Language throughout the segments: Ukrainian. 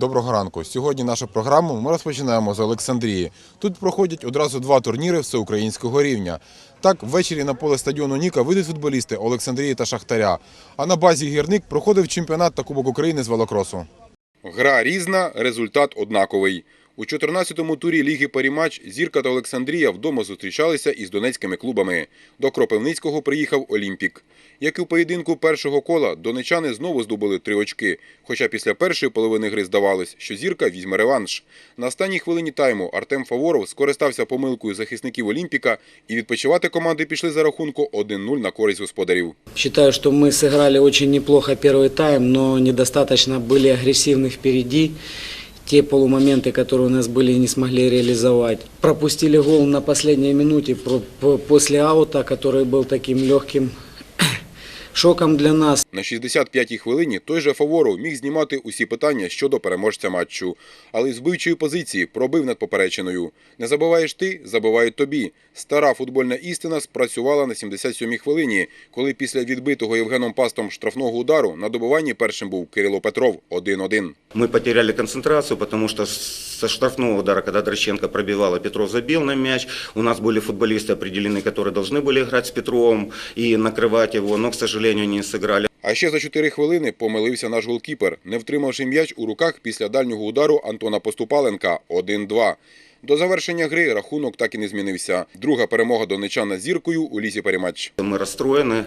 Доброго ранку. Сьогодні нашу програму ми розпочинаємо з Олександрії. Тут проходять одразу два турніри всеукраїнського рівня. Так, ввечері на поле стадіону Ніка вийдуть футболісти Олександрії та Шахтаря. А на базі гірник проходив чемпіонат та Кубок України з велокросу. Гра різна, результат однаковий. У 14-му турі Ліги Парімач Зірка та Олександрія вдома зустрічалися із донецькими клубами. До Кропивницького приїхав Олімпік. Як і у поєдинку першого кола, донечани знову здобули три очки. Хоча після першої половини гри здавалось, що зірка візьме реванш. На останній хвилині тайму Артем Фаворов скористався помилкою захисників Олімпіка і відпочивати команди пішли за рахунку 1-0 на користь господарів. Считаю, что мы сыграли очень неплохо первый тайм, но недостаточно были агрессивны впереди. Те полумоменты, которые у нас были, не смогли реализовать. Пропустили гол на последней минуте про- по- после аута, который был таким легким шоком для нас. На 65-й хвилині той же Фаворов міг знімати усі питання щодо переможця матчу. Але з вбивчої позиції пробив над поперечиною. Не забуваєш ти, забувають тобі. Стара футбольна істина спрацювала на 77-й хвилині, коли після відбитого Євгеном Пастом штрафного удару на добуванні першим був Кирило Петров 1-1. Мы потеряли концентрацию, потому что со штрафного удара, когда Дроченко пробивал, а Петров забил на мяч, у нас были футболисты определены, которые должны были играть с Петровым и накрывать его, но, к сожалению, не сыграли. А ще за 4 хвилини помилився наш голкіпер, не втримавши м'яч у руках після дальнього удару Антона Поступаленка 1-2. До завершення гри рахунок так і не змінився. Друга перемога донечан над зіркою у лісі Паріматч. Мы расстроены,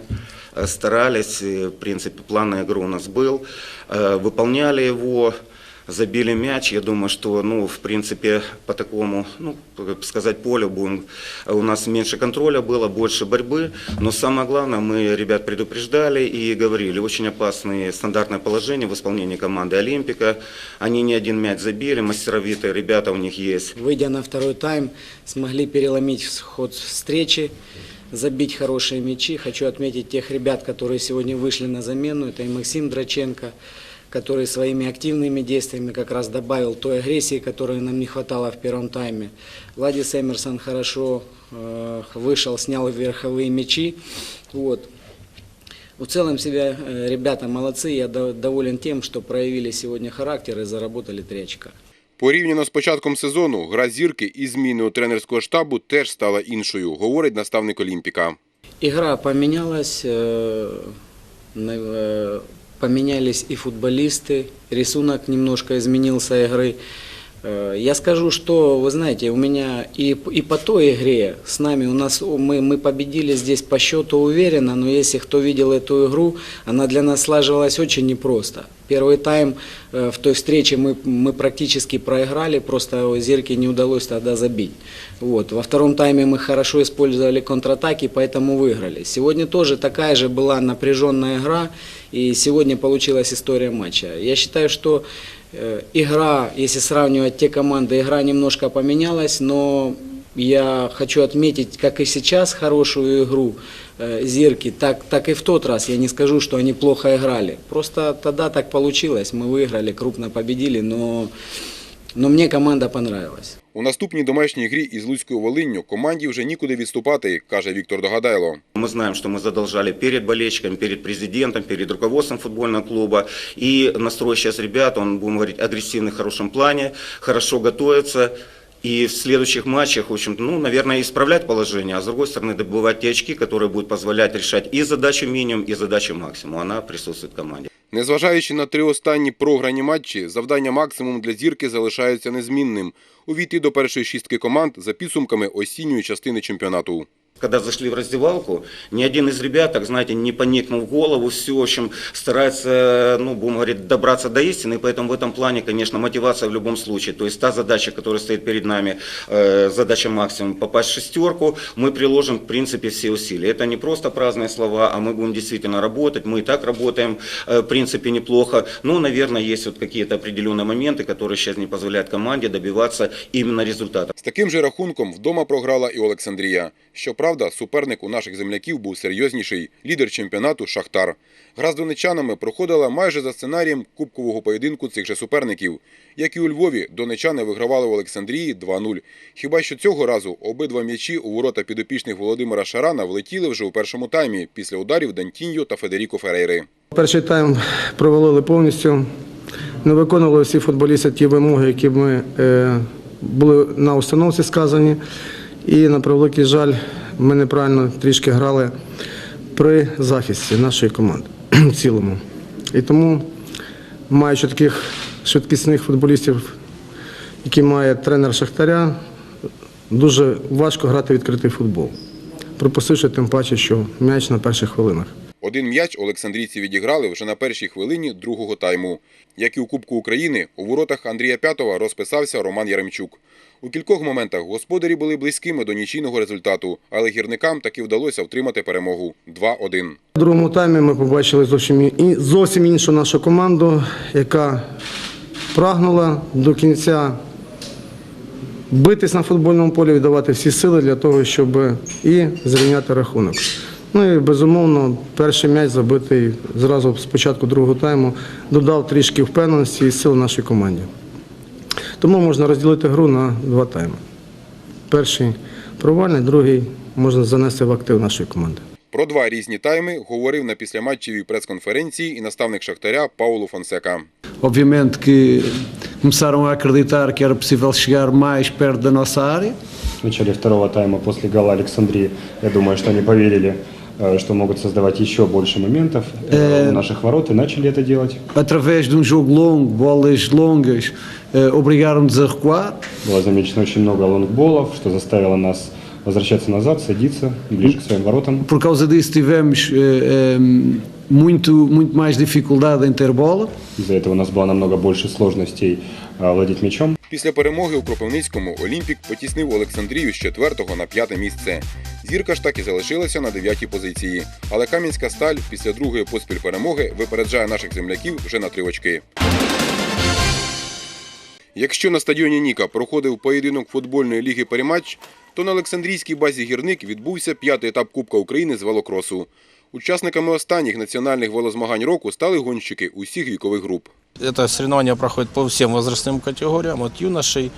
э, старались, э, в принципе, план на игру у нас был, э, выполняли его, Забили мяч. Я думаю, что, ну, в принципе, по такому, ну, сказать, полю будем, у нас меньше контроля было, больше борьбы. Но самое главное, мы ребят предупреждали и говорили, очень опасные стандартное положение в исполнении команды Олимпика. Они не один мяч забили, мастеровитые ребята у них есть. Выйдя на второй тайм, смогли переломить ход встречи, забить хорошие мячи. Хочу отметить тех ребят, которые сегодня вышли на замену. Это и Максим Драченко, который своими активными действиями как раз добавил той агрессии, которой нам не хватало в первом тайме. Владис Эмерсон хорошо э, вышел, снял верховые мячи. Вот. В целом себя э, ребята молодцы. Я до- доволен тем, что проявили сегодня характер и заработали три очка. Порівняно з початком сезону, гра зірки і зміною тренерського штабу теж стала іншою, говорить наставник Олімпіка. Игра поменялась, э, на- э, поменялись и футболисты, рисунок немножко изменился игры. Э, Я скажу, что, вы знаете, у меня и, и по той игре с нами, у нас мы, мы победили здесь по счету уверенно, но если кто видел эту игру, она для нас слаживалась очень непросто. Первый тайм э, в той встрече мы, мы практически проиграли, просто Зерке не удалось тогда забить. Вот. Во втором тайме мы хорошо использовали контратаки, поэтому выиграли. Сегодня тоже такая же была напряженная игра, и сегодня получилась история матча. Я считаю, что игра, если сравнивать те команды, игра немножко поменялась, но я хочу отметить, как и сейчас, хорошую игру э, Зирки, так, так и в тот раз. Я не скажу, что они плохо играли. Просто тогда так получилось. Мы выиграли, крупно победили, но, но мне команда понравилась. У наступній домашній грі із Луцькою Волинню команді вже нікуди відступати, каже Віктор Догадайло. Мы знаем, что мы задолжали перед болельщиками, перед президентом, перед руководством футбольного клуба. И настрой сейчас ребят, он, будем говорить, агрессивный в хорошем плане, хорошо готовится. И в следующих матчах, в общем-то, ну, наверное, исправлять положение, а с другой стороны добывать те очки, которые будут позволять решать и задачу минимум, и задачу максимум. Она присутствует в команде. Незважаючи на три останні програні матчі, завдання максимум для зірки залишається незмінним – увійти до першої шістки команд за підсумками осінньої частини чемпіонату. Когда зашли в раздевалку, ни один из ребят, так знаете, не поникнул в голову, все, в общем, старается, ну, будем говорить, добраться до истины, поэтому в этом плане, конечно, мотивация в любом случае. То есть та задача, которая стоит перед нами, э, задача максимум попасть в шестерку, мы приложим, в принципе, все усилия. Это не просто праздные слова, а мы будем действительно работать, мы и так работаем, э, в принципе, неплохо. Но, наверное, есть вот какие-то определенные моменты, которые сейчас не позволяют команде добиваться именно результата. З таким же рахунком вдома програла і Олександрія. Щоправда, суперник у наших земляків був серйозніший – лідер чемпіонату «Шахтар». Гра з донечанами проходила майже за сценарієм кубкового поєдинку цих же суперників. Як і у Львові, донечани вигравали в Олександрії 2-0. Хіба що цього разу обидва м'ячі у ворота підопічних Володимира Шарана влетіли вже у першому таймі після ударів Дантіньо та Федеріко Ферейри. Перший тайм провалили повністю. Не виконували всі футболісти ті вимоги, які ми е, були на установці сказані. І на превеликий жаль, ми неправильно трішки грали при захисті нашої команди в цілому. І тому, маючи таких швидкісних футболістів, які має тренер Шахтаря, дуже важко грати відкритий футбол. Пропустивши тим паче, що м'яч на перших хвилинах. Один м'яч олександрійці відіграли вже на першій хвилині другого тайму. Як і у Кубку України, у воротах Андрія П'ятова розписався Роман Яремчук. У кількох моментах господарі були близькими до нічийного результату, але гірникам таки вдалося втримати перемогу 2-1. У другому таймі ми побачили зовсім, зовсім іншу нашу команду, яка прагнула до кінця битись на футбольному полі, віддавати всі сили для того, щоб і зрівняти рахунок. Ну і безумовно, перший м'яч забитий зразу з початку другого тайму додав трішки впевненості і сил нашій команді. Тому можна розділити гру на два тайми. Перший провальний, другий можна занести в актив нашої команди. Про два різні тайми говорив на післяматчевій прес-конференції і наставник Шахтаря Пауло Фонсека. Obviamente que começaram a acreditar que era possível chegar mais perto da nossa área. В начале второго тайма после гола Александрии, я думаю, что они поверили, что могут создавать еще больше моментов э, у наших ворот и начали это делать. Através de um jogo longo, bolas longas, eh, obrigaram-nos a recuar. Было замечено очень много лонгболов, что заставило нас возвращаться назад, садиться ближе к своим воротам. Por causa disso tivemos eh, eh, muito, muito mais dificuldade em ter bola. Из-за этого у нас было намного больше сложностей э, владеть мячом. Після перемоги у Кропивницькому Олімпік потіснив Олександрію з четвертого на п'яте місце. Зірка ж так і залишилася на дев'ятій позиції. Але Кам'янська сталь після другої поспіль перемоги випереджає наших земляків вже на три очки. Якщо на стадіоні Ніка проходив поєдинок футбольної ліги «Перематч», то на Олександрійській базі «Гірник» відбувся п'ятий етап Кубка України з велокросу. Учасниками останніх національних велозмагань року стали гонщики усіх вікових груп. Это соревнования проходят по всем возрастным категориям, от юношей,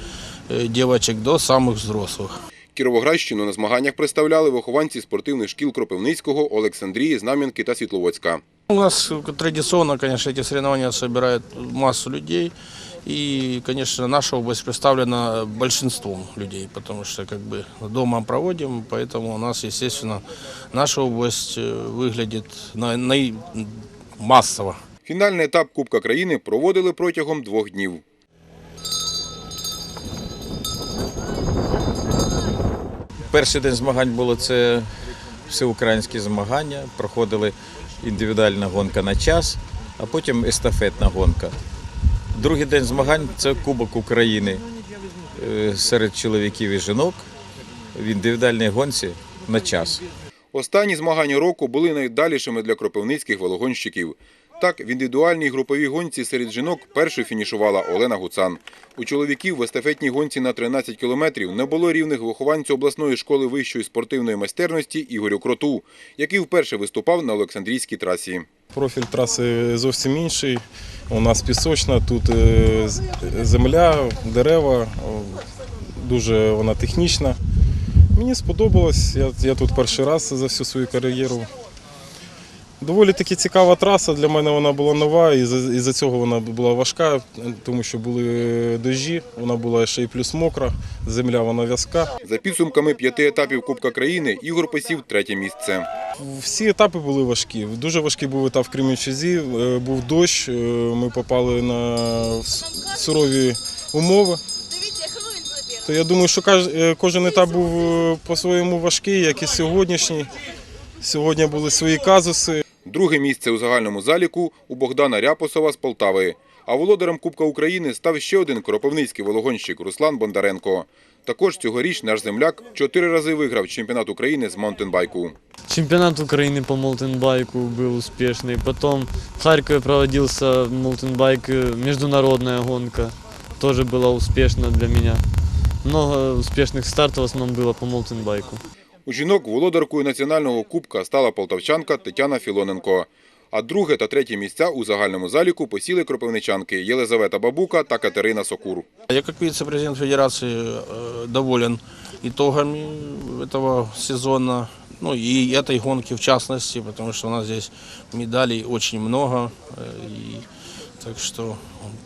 э, девочек до самых взрослых. Кіровоградщину на змаганнях представляли вихованці спортивних шкіл Кропивницького, Олександрії, Знам'янки та Світловодська. У нас э, традиционно, конечно, эти соревнования собирают массу людей. И, конечно, наша область представлена большинством людей, потому что как бы дома проводим, поэтому у нас, естественно, наша область э, выглядит на, на- массово. Фінальний етап Кубка країни проводили протягом двох днів. Перший день змагань було це всеукраїнські змагання. Проходили індивідуальна гонка на час, а потім естафетна гонка. Другий день змагань це Кубок України е, серед чоловіків і жінок в індивідуальній гонці на час. Останні змагання року були найдалішими для кропивницьких велогонщиків. Так, в індивідуальній груповій гонці серед жінок першою фінішувала Олена Гуцан. У чоловіків в естафетній гонці на 13 кілометрів не було рівних вихованцю обласної школи вищої спортивної майстерності Ігорю Кроту, який вперше виступав на Олександрійській трасі. Профіль траси зовсім інший. У нас пісочна, тут е, земля, дерева, дуже вона технічна. Мені сподобалось, я, я тут перший раз за всю свою кар'єру. Доволі таки цікава траса, для мене вона була нова, і за, і за цього вона була важка, тому що були дощі, вона була ще й плюс мокра, земля вона в'язка. За підсумками п'яти етапів Кубка країни Ігор посів третє місце. Всі етапи були важкі. Дуже важкий був етап в Кремінчузі, е, був дощ, е, ми попали на сурові умови. То я думаю, що е, кожен етап був по-своєму важкий, як і сьогоднішній. Сьогодні були свої казуси. Друге місце у загальному заліку у Богдана Ряпосова з Полтави. А володарем Кубка України став ще один кропивницький велогонщик Руслан Бондаренко. Також цьогоріч наш земляк чотири рази виграв чемпіонат України з маунтенбайку. Чемпионат Украины по маунтинбайку был успешный. Потом в Харькове проводился маунтинбайк, э, международная гонка. Тоже была успешна для меня. Много успешных стартов в основном было по маунтинбайку. У жінок володаркою національного кубка стала полтавчанка Тетяна Філоненко. А друге та третє місця у загальному заліку посіли кропивничанки Єлизавета Бабука та Катерина Сокур. Я как вице-президент федерации э, доволен итогами этого сезона, ну и этой гонки в частности, потому что у нас здесь медалей очень много. э, И Так что,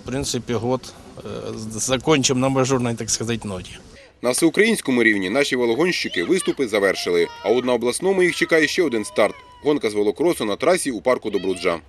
в принципе, год э, закончим на мажорной, так сказать, ноте. На всеукраїнському рівні наші велогонщики виступи завершили, а от на обласному їх чекає ще один старт – гонка з велокросу на трасі у парку Добруджа.